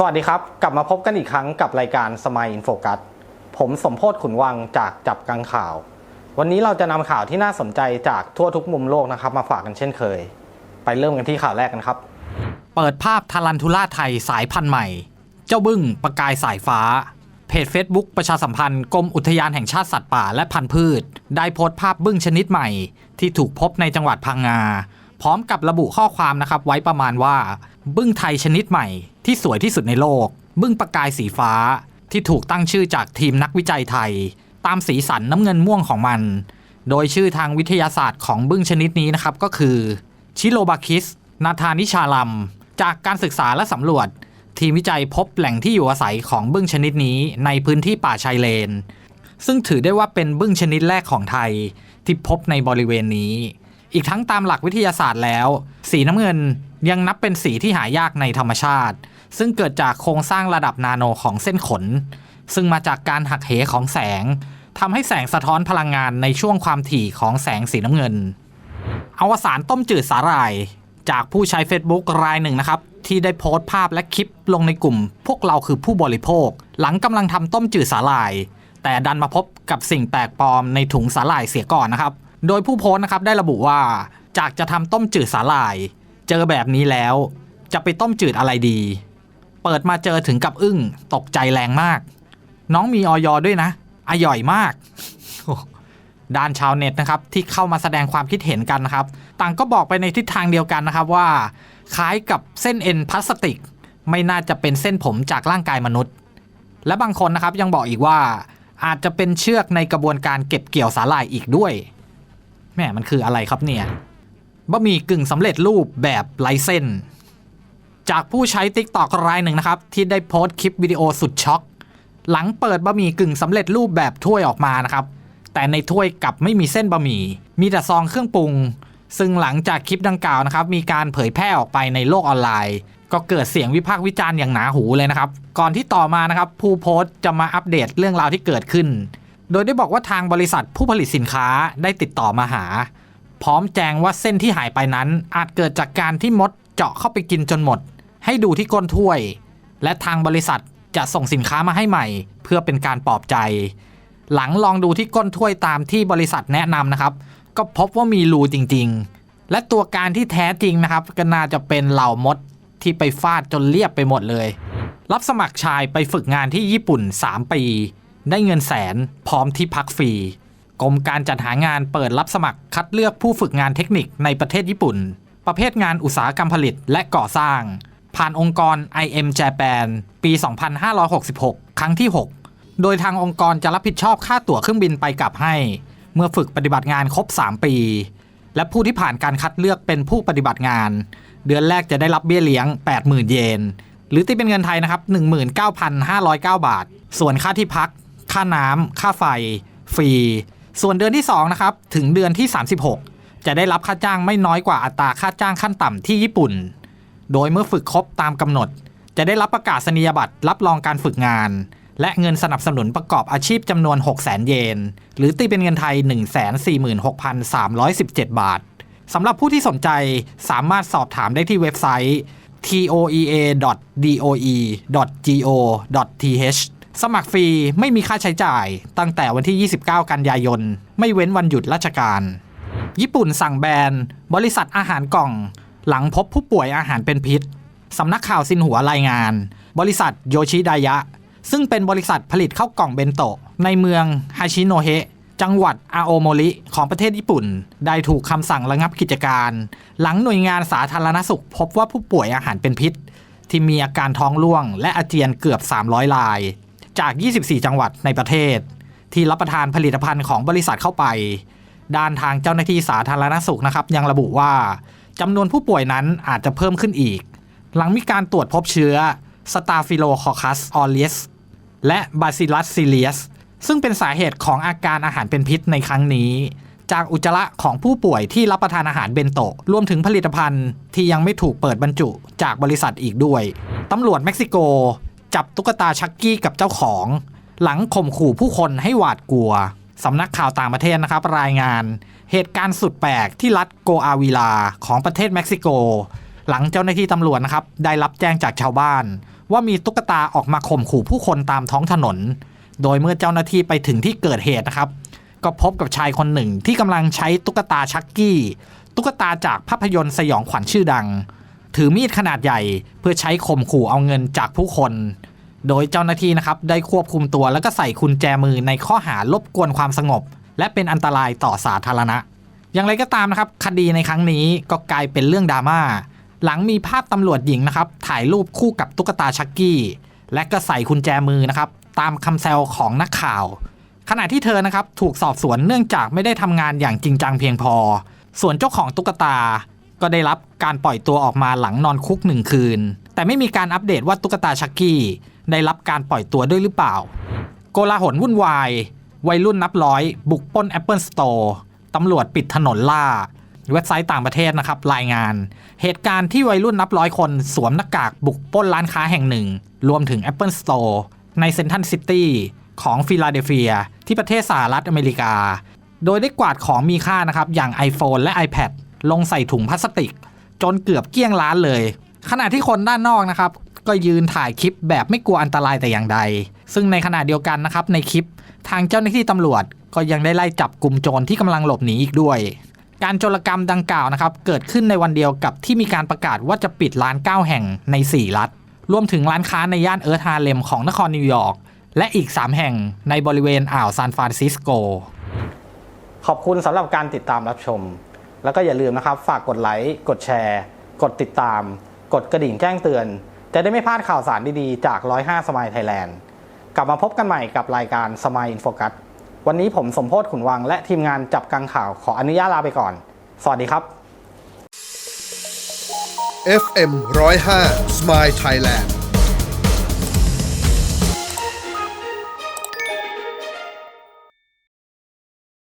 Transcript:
สวัสดีครับ กลับมาพบกันอีกครั้งกับรายการสมัยอินโฟกัสผมสมโพศขุนวังจากจับกังข่าว วันนี้เราจะนำข่าวที่น่าสนใจจากทั่วทุกมุมโลกนะครับ มาฝากกันเช่นเคย ไปเริ่มกันที่ข่าวแรกกันครับ เปิดภาพทารันทูล่าไทยสายพันธุ์ใหม่ เจ้าบึ้งประกายสายฟ้า เพจ Facebook ประชาสัมพันธ์กรมอุทยานแห่งชาติสัตว์ป่าและพันธุ์พืช ได้โพสต์ภาพบึ้งชนิดใหม่ ที่ถูกพบในจังหวัดพังงา พร้อมกับระบุข้อความนะครับไว้ประมาณว่า บึ้งไทยชนิดใหม่ที่สวยที่สุดในโลก บึ้งประกายสีฟ้าที่ถูกตั้งชื่อจากทีมนักวิจัยไทย ตามสีสันน้ำเงินม่วงของมัน โดยชื่อทางวิทยาศาสตร์ของบึ้งชนิดนี้นะครับก็คือชิโลบาคิส นาธานิชาลัม จากการศึกษาและสำรวจ ทีมวิจัยพบแหล่งที่อยู่อาศัยของบึ้งชนิดนี้ในพื้นที่ป่าชายเลน ซึ่งถือได้ว่าเป็นบึ้งชนิดแรกของไทยที่พบในบริเวณนี้ อีกทั้งตามหลักวิทยาศาสตร์แล้ว สีน้ำเงินยังนับเป็นสีที่หายากในธรรมชาติ ซึ่งเกิดจากโครงสร้างระดับนาโนของเส้นขน ซึ่งมาจากการหักเหของแสงทำให้แสงสะท้อนพลังงานในช่วงความถี่ของแสงสีน้ำเงิน อวสานต้มจืดสาหร่าย จากผู้ใช้ Facebook รายหนึ่งนะครับ ที่ได้โพสต์ภาพและคลิปลงในกลุ่ม พวกเราคือผู้บริโภค หลังกำลังทำต้มจืดสาหร่าย แต่ดันมาพบกับสิ่งแปลกปลอมในถุงสาหร่ายเสียก่อนนะครับ โดยผู้โพสต์นะครับได้ระบุว่า จากจะทำต้มจืดสาหร่าย เจอแบบนี้แล้ว จะไปต้มจืดอะไรดี เปิดมาเจอถึงกับอึ้งตกใจแรงมาก น้องมีออยด้วยนะอร่อยมาก ด้านชาวเน็ตนะครับที่เข้ามาแสดงความคิดเห็นกันนะครับ ต่างก็บอกไปในทิศทางเดียวกันนะครับว่า คล้ายกับเส้นเอ็นพลาสติก ไม่น่าจะเป็นเส้นผมจากร่างกายมนุษย์ และบางคนนะครับยังบอกอีกว่า อาจจะเป็นเชือกในกระบวนการเก็บเกี่ยวสาหร่ายอีกด้วย แม่มันคืออะไรครับเนี่ยบะหมี่กึ่งสำเร็จรูปแบบไร้เส้น จากผู้ใช้ t ิ k t o k รายหนึ่งนะครับ ที่ได้โพสต์คลิปวิดีโอสุดช็อก หลังเปิดบะหมี่กึ่งสำเร็จรูปแบบถ้วยออกมานะครับ แต่ในถ้วยกลับไม่มีเส้นบะหมี่มีแต่ซองเครื่องปรุง ซึ่งหลังจากคลิปดังกล่าวนะครับ มีการเผยแพร่ออกไปในโลกออนไลน์ ก็เกิดเสียงวิพากษ์วิจารณ์อย่างหนาหูเลยนะครับ ก่อนที่ต่อมานะครับ ผู้โพสต์จะมาอัปเดตเรื่องราวที่เกิดขึ้น โดยได้บอกว่าทางบริษัทผู้ผลิตสินค้าได้ติดต่อมาหา พร้อมแจ้งว่าเส้นที่หายไปนั้น อาจเกิดจากการที่มดเจาะเข้าไปกินจนหมด ให้ดูที่ก้นถ้วย และทางบริษัทจะส่งสินค้ามาให้ใหม่ เพื่อเป็นการปลอบใจ หลังลองดูที่ก้นถ้วยตามที่บริษัทแนะนำนะครับ ก็พบว่ามีรูจริง ๆ และตัวการที่แท้จริงนะครับ ก็น่าจะเป็นเหล่ามดที่ไปฟาดจนเรียบไปหมดเลย รับสมัครชายไปฝึกงานที่ญี่ปุ่น 3 ปี ได้เงินแสนพร้อมที่พักฟรีกรมการจัดหางานเปิดรับสมัครคัดเลือกผู้ฝึกงานเทคนิคในประเทศญี่ปุ่น ประเภทงานอุตสาหกรรมผลิตและก่อสร้าง ผ่านองค์กร IM Japan ปี 2566 ครั้งที่ 6 โดยทางองค์กรจะรับผิดชอบค่าตั๋วเครื่องบินไปกลับให้ เมื่อฝึกปฏิบัติงานครบ 3 ปี และผู้ที่ผ่านการคัดเลือกเป็นผู้ปฏิบัติงาน เดือนแรกจะได้รับเบี้ยเลี้ยง 80,000 เยน หรือตีเป็นเงินไทยนะครับ 19,509 บาท ส่วนค่าที่พัก ค่าน้ำค่าไฟ ฟรี ส่วนเดือนที่2นะครับถึงเดือนที่ 36 จะได้รับค่าจ้างไม่น้อยกว่าอัตราค่าจ้างขั้นต่ำที่ญี่ปุ่น โดยเมื่อฝึกครบตามกำหนด จะได้รับประกาศนียบัตรรับรองการฝึกงาน และเงินสนับสนุนประกอบอาชีพจำนวน 6 0 0 0 0 0 เยน หรือตีเป็นเงินไทย 146,317 บาทสำหรับผู้ที่สนใจสามารถสอบถามได้ที่เว็บไซต์ toea.doe.go.th สมัครฟรีไม่มีค่าใช้จ่าย ตั้งแต่วันที่ 29 กันยายน ไม่เว้นวันหยุดราชการ ญี่ปุ่นสั่งแบนบริษัทอาหารกล่อง หลังพบผู้ป่วยอาหารเป็นพิษ สำนักข่าวซินหัวรายงาน บริษัทโยชิดายะ ซึ่งเป็นบริษัทผลิตข้าวกล่องเบนโตะ ในเมืองฮาชิโนเฮะจังหวัดอาโอโมริของประเทศญี่ปุ่น ได้ถูกคำสั่งระงับกิจการ หลังหน่วยงานสาธารณสุข พบว่าผู้ป่วยอาหารเป็นพิษ ที่มีอาการท้องร่วง และอาเจียนเกือบ 300ราย จาก 24 จังหวัดในประเทศ ที่รับประทานผลิตภัณฑ์ของบริษัทเข้าไป ด้านทางเจ้าหน้าที่สาธารณสุขนะครับ ยังระบุว่าจำนวนผู้ป่วยนั้นอาจจะเพิ่มขึ้นอีก หลังมีการตรวจพบเชื้อ Staphylococcus aureus และ Bacillus cereus ซึ่งเป็นสาเหตุของอาการอาหารเป็นพิษในครั้งนี้ จากอุจจาระของผู้ป่วยที่รับประทานอาหารเบนโตะรวมถึงผลิตภัณฑ์ที่ยังไม่ถูกเปิดบรรจุจากบริษัทอีกด้วย ตำรวจเม็กซิโก จับตุ๊กตาชักกี้กับเจ้าของ หลังข่มขู่ผู้คนให้หวาดกลัว สำนักข่าวต่างประเทศนะครับรายงาน เหตุการณ์สุดแปลกที่รัฐโกอาวีลาของประเทศเม็กซิโก หลังเจ้าหน้าที่ตำรวจนะครับได้รับแจ้งจากชาวบ้าน ว่ามีตุ๊กตาออกมาข่มขู่ผู้คนตามท้องถนน โดยเมื่อเจ้าหน้าที่ไปถึงที่เกิดเหตุนะครับก็พบกับชายคนหนึ่งที่กำลังใช้ตุ๊กตาชักกี้ ตุ๊กตาจากภาพยนตร์สยองขวัญชื่อดัง ถือมีดขนาดใหญ่เพื่อใช้ข่มขู่เอาเงินจากผู้คน โดยเจ้าหน้าที่นะครับได้ควบคุมตัวแล้วก็ใส่กุญแจมือในข้อหารบกวนความสงบ และเป็นอันตรายต่อสาธารณะ อย่างไรก็ตามนะครับคดีในครั้งนี้ก็กลายเป็นเรื่องดราม่าหลังมีภาพตำรวจหญิงนะครับถ่ายรูปคู่กับตุ๊กตาชักกี้ และก็ใส่กุญแจมือนะครับตามคำแซวของนักข่าว ขณะที่เธอนะครับถูกสอบสวนเนื่องจากไม่ได้ทำงานอย่างจริงจังเพียงพอ ส่วนเจ้าของตุ๊กตา ก็ได้รับการปล่อยตัวออกมาหลังนอนคุกหนึ่งคืน แต่ไม่มีการอัปเดตว่าตุ๊กตาชักกี้ได้รับการปล่อยตัวด้วยหรือเปล่า โกลาหลวุ่นวาย วัยรุ่นนับร้อย บุกปล้น Apple Store ตำรวจปิดถนนล่า เว็บไซต์ต่างประเทศนะครับรายงาน เหตุการณ์ที่วัยรุ่นนับร้อยคนสวมหน้ากากบุกปล้นร้านค้าแห่งหนึ่ง รวมถึง Apple Store ในเซนทันซิตี้ของฟิลาเดลเฟีย ที่ประเทศสหรัฐอเมริกา โดยได้กวาดของมีค่านะครับอย่าง iPhone และ iPad ลงใส่ถุงพลาสติก จนเกือบเกลี้ยงร้านเลย ขณะที่คนด้านนอกนะครับ ก็ยืนถ่ายคลิปแบบไม่กลัวอันตรายแต่อย่างใด ซึ่งในขณะเดียวกันนะครับในคลิปทางเจ้าหน้าที่ตำรวจก็ยังได้ไล่จับกลุ่มโจรที่กำลังหลบหนีอีกด้วย การโจรกรรมดังกล่าวนะครับเกิดขึ้นในวันเดียวกับที่มีการประกาศว่าจะปิดร้าน 9 แห่งใน 4 รัฐ รวมถึงร้านค้าในย่านเอิร์ธฮาร์เลมของนครนิวยอร์กและอีก 3 แห่งในบริเวณอ่าวซานฟรานซิสโก ขอบคุณสำหรับการติดตามรับชม แล้วก็อย่าลืมนะครับ ฝากกดไลค์ กดแชร์ กดติดตาม กดกระดิ่งแจ้งเตือน จะได้ไม่พลาดข่าวสารดีๆ จาก 105 สมายไทยแลนด์ กลับมาพบกันใหม่กับรายการสมายอินโฟกัส วันนี้ผมสมโพศขุนวังและทีมงานจับกังข่าวขออนุญาตลาไปก่อน สวัสดีครับ FM 105 Smile Thailand